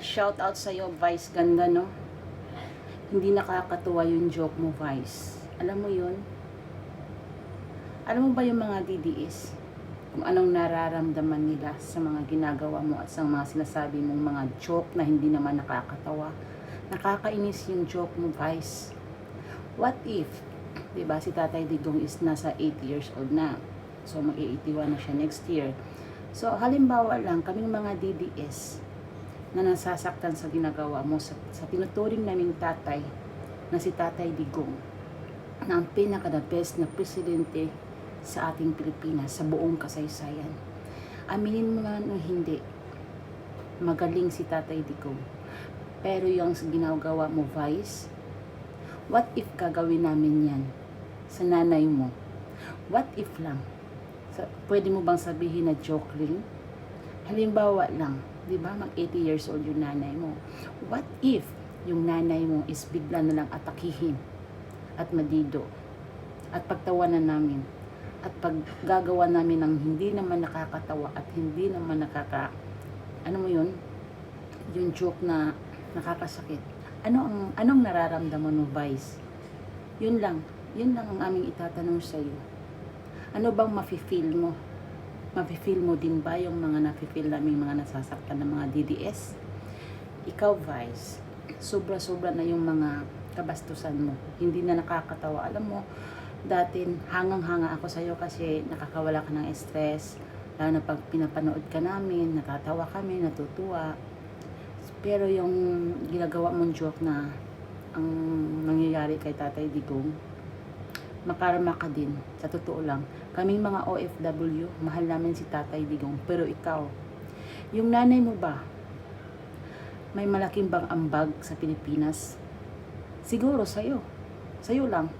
Shout out sa iyo, Vice. Ganda, no? Hindi nakakatuwa yung joke mo, Vice. Alam mo yun? Alam mo ba yung mga DDS? Kung anong nararamdaman nila sa mga ginagawa mo at sa mga sinasabi mong mga joke na hindi naman nakakatawa. Nakakainis yung joke mo, Vice. What if, di ba, si Tatay Digong is nasa 80 years old na. So, mag-81 na siya next year. So, halimbawa lang, kaming mga DDS na nasasaktan sa ginagawa mo, sa, sa tinuturing naming tatay, na si Tatay Digong, na ang pinaka-the best na presidente sa ating Pilipinas, sa buong kasaysayan. Aminin mo man o hindi, magaling si Tatay Digong. Pero yung ginagawa mo, Vice, what if gagawin namin yan sa nanay mo? What if lang? Sa, pwede mo bang sabihin na joke rin? Halimbawa lang, di ba, mag 80 years old yung nanay mo. What if yung nanay mo is bigla na lang atakihin at madido? At pagtawanan namin at pag gagawa namin ng hindi naman nakakatawa at hindi naman nakaka ano mo yun? Yung joke na nakakasakit. Ano ang anong nararamdaman mo Vice? Yun lang. Yun lang ang aming itatanong sa iyo ano bang mafe-feel mo mafe-feel mo din ba yung mga nafe-feel namin mga nasasaktan ng mga DDS ikaw Vice sobra-sobra na yung mga kabastusan mo. Hindi na nakakatawa. Alam mo dati hangang-hanga ako sa iyo kasi nakakawala ka ng stress. Lalo na pag pinapanood ka namin natatawa kami, natutuwa. Pero yung ginagawa mong joke na ang nangyayari kay Tatay Digong makarma ka din sa totoo lang kaming mga OFW mahal namin si Tatay Digong pero ikaw yung nanay mo ba may malaking bang ambag sa Pilipinas siguro sa'yo sa'yo lang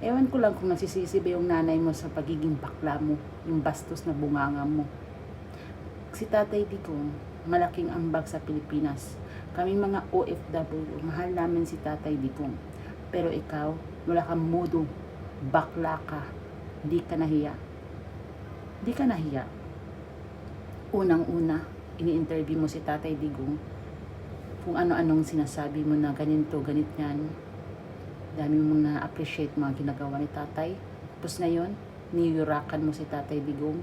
Ewan ko lang kung nasisisi ba yung nanay mo sa pagiging bakla mo, yung bastos na bunganga mo. Si Tatay Digong, malaking ambag sa Pilipinas. Kami mga OFW, mahal namin si Tatay Digong. Pero ikaw, wala kang modo, bakla ka, di ka nahiya. Di ka nahiya. Unang-una, ini-interview mo si Tatay Digong kung ano-anong sinasabi mo na ganito, ganit yan, dami mong na-appreciate mga ginagawa ni tatay. Tapos ngayon, niyurakan mo si tatay Digong.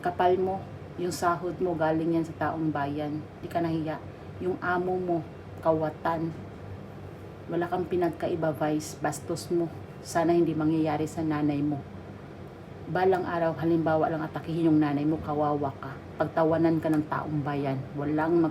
Kapal mo, yung sahod mo galing yan sa taong bayan. Di ka nahiya. Yung amo mo, kawatan. Wala kang pinagkaiba, Vice. Bastos mo. Sana hindi mangyayari sa nanay mo. Balang araw, halimbawa lang atakihin yung nanay mo, kawawa ka. Pagtawanan ka ng taong bayan. Walang